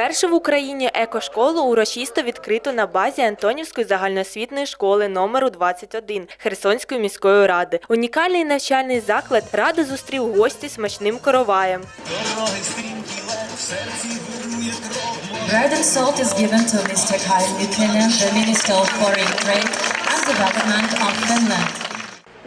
Вперше в Україні екошколу урочисто відкрито на базі Антонівської загальноосвітньої школи номеру 21 Херсонської міської ради. Унікальний навчальний заклад рада зустрів гості смачним короваєм. Bread and salt is given to Mr. Kai Mykinen, the Minister of Foreign Trade and Development of Finland.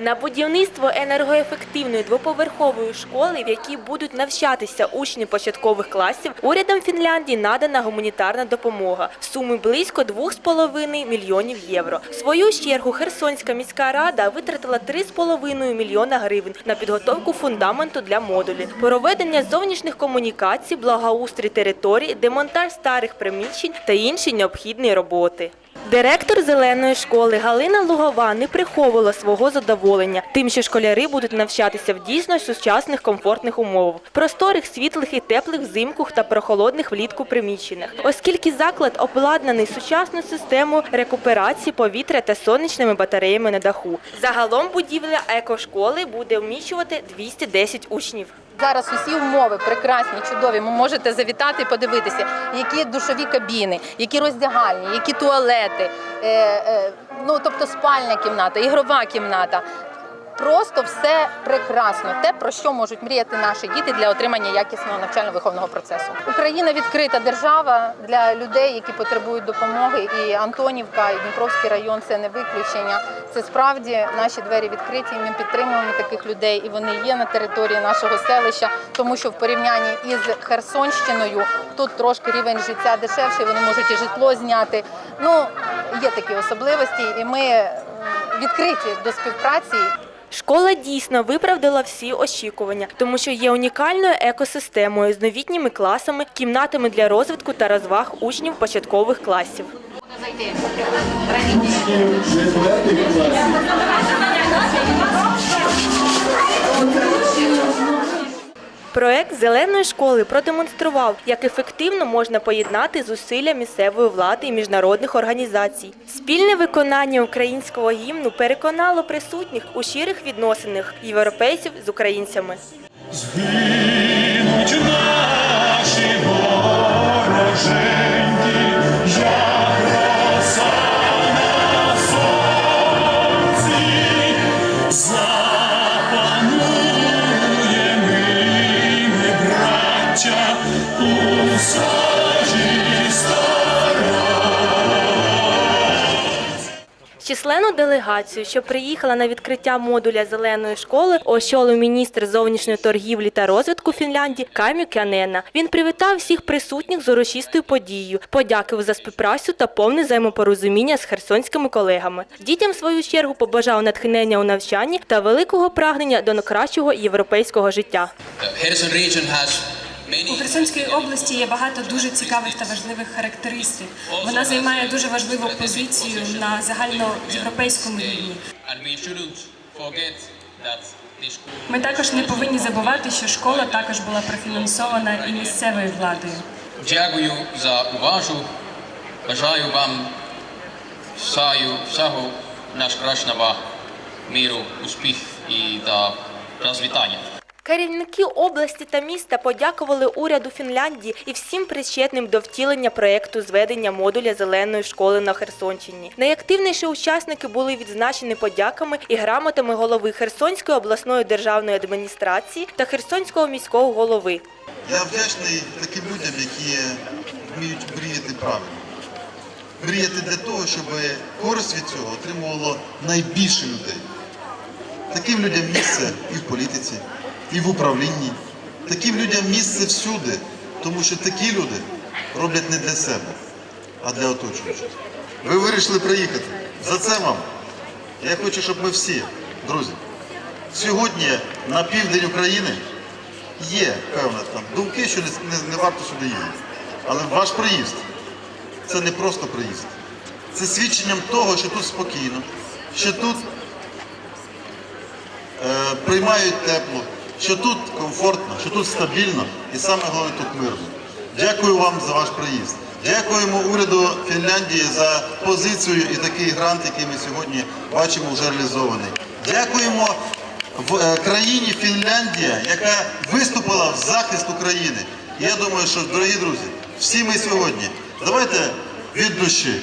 На будівництво енергоефективної двоповерхової школи, в якій будуть навчатися учні початкових класів, урядом Фінляндії надана гуманітарна допомога в сумі близько 2,5 мільйонів євро. В свою чергу Херсонська міська рада витратила 3,5 мільйона гривень на підготовку фундаменту для модулів, проведення зовнішніх комунікацій, благоустрій територій, демонтаж старих приміщень та інші необхідні роботи. Директор зеленої школи Галина Лугова не приховувала свого задоволення тим, що школяри будуть навчатися в дійсно сучасних комфортних умовах, просторих, світлих і теплих взимку та прохолодних влітку приміщеннях, оскільки заклад обладнаний сучасною системою рекуперації повітря та сонячними батареями на даху. Загалом будівля екошколи буде вміщувати 210 учнів. Зараз усі умови прекрасні, чудові. Ви можете завітати і подивитися, які душові кабіни, які роздягальні, які туалети, е, е, ну тобто спальня кімната, ігрова кімната. Просто все прекрасно. Те, про що можуть мріяти наші діти для отримання якісного навчально-виховного процесу. Україна відкрита держава для людей, які потребують допомоги. І Антонівка, і Дніпровський район це не виключення. Це справді наші двері відкриті. Ми підтримуємо таких людей, і вони є на території нашого селища, тому що в порівнянні із Херсонщиною тут трошки рівень життя дешевший. Вони можуть і житло зняти. Ну є такі особливості, і ми відкриті до співпраці. Школа дійсно виправдала всі очікування, тому що є унікальною екосистемою з новітніми класами, кімнатами для розвитку та розваг учнів початкових класів. Проект зеленої школи продемонстрував, як ефективно можна поєднати зусилля місцевої влади і міжнародних організацій. Спільне виконання українського гімну переконало присутніх у щирих відносинах європейців з українцями. Згинуть наші вороженьки, Численну делегацію, що приїхала на відкриття модуля зеленої школи, очолив міністр зовнішньої торгівлі та розвитку Фінляндії Камю Кянена. Він привітав всіх присутніх з урочистою подією, подякував за співпрацю та повне взаємопорозуміння з херсонськими колегами. Дітям в свою чергу побажав натхнення у навчанні та великого прагнення до кращого європейського життя. Has У Херсонській області є багато дуже цікавих та важливих характеристик. Вона займає дуже важливу позицію на загальноєвропейському рівні. Ми також не повинні забувати, що школа також була профінансована і місцевою владою. Дякую за увагу. Бажаю вам всього найкращого миру, успіх і та розвитання. Керівники області та міста подякували уряду Фінляндії і всім причетним до втілення проєкту зведення модуля зеленої школи на Херсонщині. Найактивніші учасники були відзначені подяками і грамотами голови Херсонської обласної державної адміністрації та Херсонського міського голови. Я вдячний таким людям, які вміють мріяти правильно. Мріяти для того, щоб користь від цього отримувало найбільше людей. Таким людям місце і в політиці, і в управлінні. Таким людям місце всюди, тому що такі люди роблять не для себе, а для оточуючих. Ви вирішили приїхати. За це вам. Я хочу, щоб ми всі, друзі, сьогодні на південь України Є певна там думки, що не, не, не варто сюди їздити. Але ваш приїзд це не просто приїзд. Це свідченням того, що тут спокійно, що тут е, приймають тепло, що тут комфортно, що тут стабільно і саме головне тут мирно. Дякую вам за ваш приїзд. Дякуємо уряду Фінляндії за позицію і такий грант, який ми сьогодні бачимо вже реалізований. Дякуємо в е, країні Фінляндія, яка виступила в захист України. Я думаю, що, дорогі друзі, всі ми сьогодні. Давайте від душі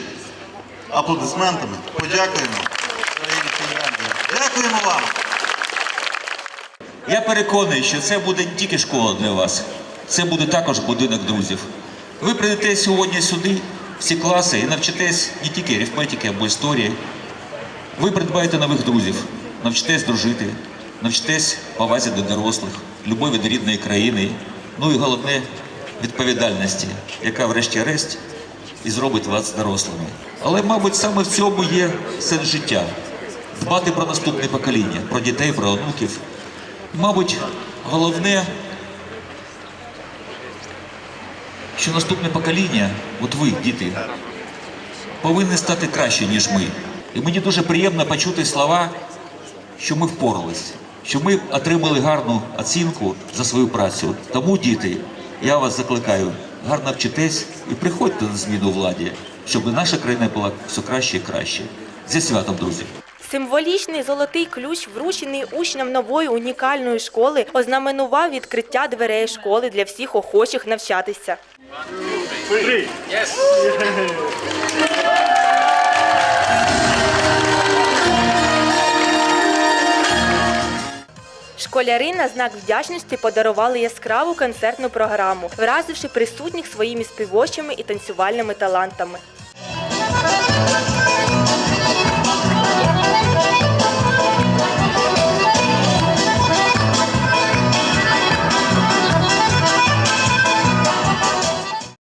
аплодисментами подякуємо країні Фінляндії. Дякуємо вам! Я переконаний, що це буде не тільки школа для вас, це буде також будинок друзів. Ви прийдете сьогодні сюди, в ці класи, і навчитесь не тільки арифметики або історії. Ви придбаєте нових друзів, навчитесь дружити, навчитесь повазі до дорослих, любові до рідної країни, ну і головне відповідальності, яка врешті-решт і зробить вас дорослими. Але, мабуть, саме в цьому є сенс життя. Дбати про наступне покоління, про дітей, про онуків. Мабуть, головне, що наступне покоління, от ви, діти, повинні стати краще, ніж ми. І мені дуже приємно почути слова, що ми впорались, що ми отримали гарну оцінку за свою працю. Тому, діти, я вас закликаю, гарно вчитесь і приходьте на зміну владі, щоб наша країна була все краще і краще. Зі святом, друзі! Символічний золотий ключ, вручений учням нової унікальної школи, ознаменував відкриття дверей школи для всіх охочих навчатися. Школяри на знак вдячності подарували яскраву концертну програму, вразивши присутніх своїми співочими і танцювальними талантами.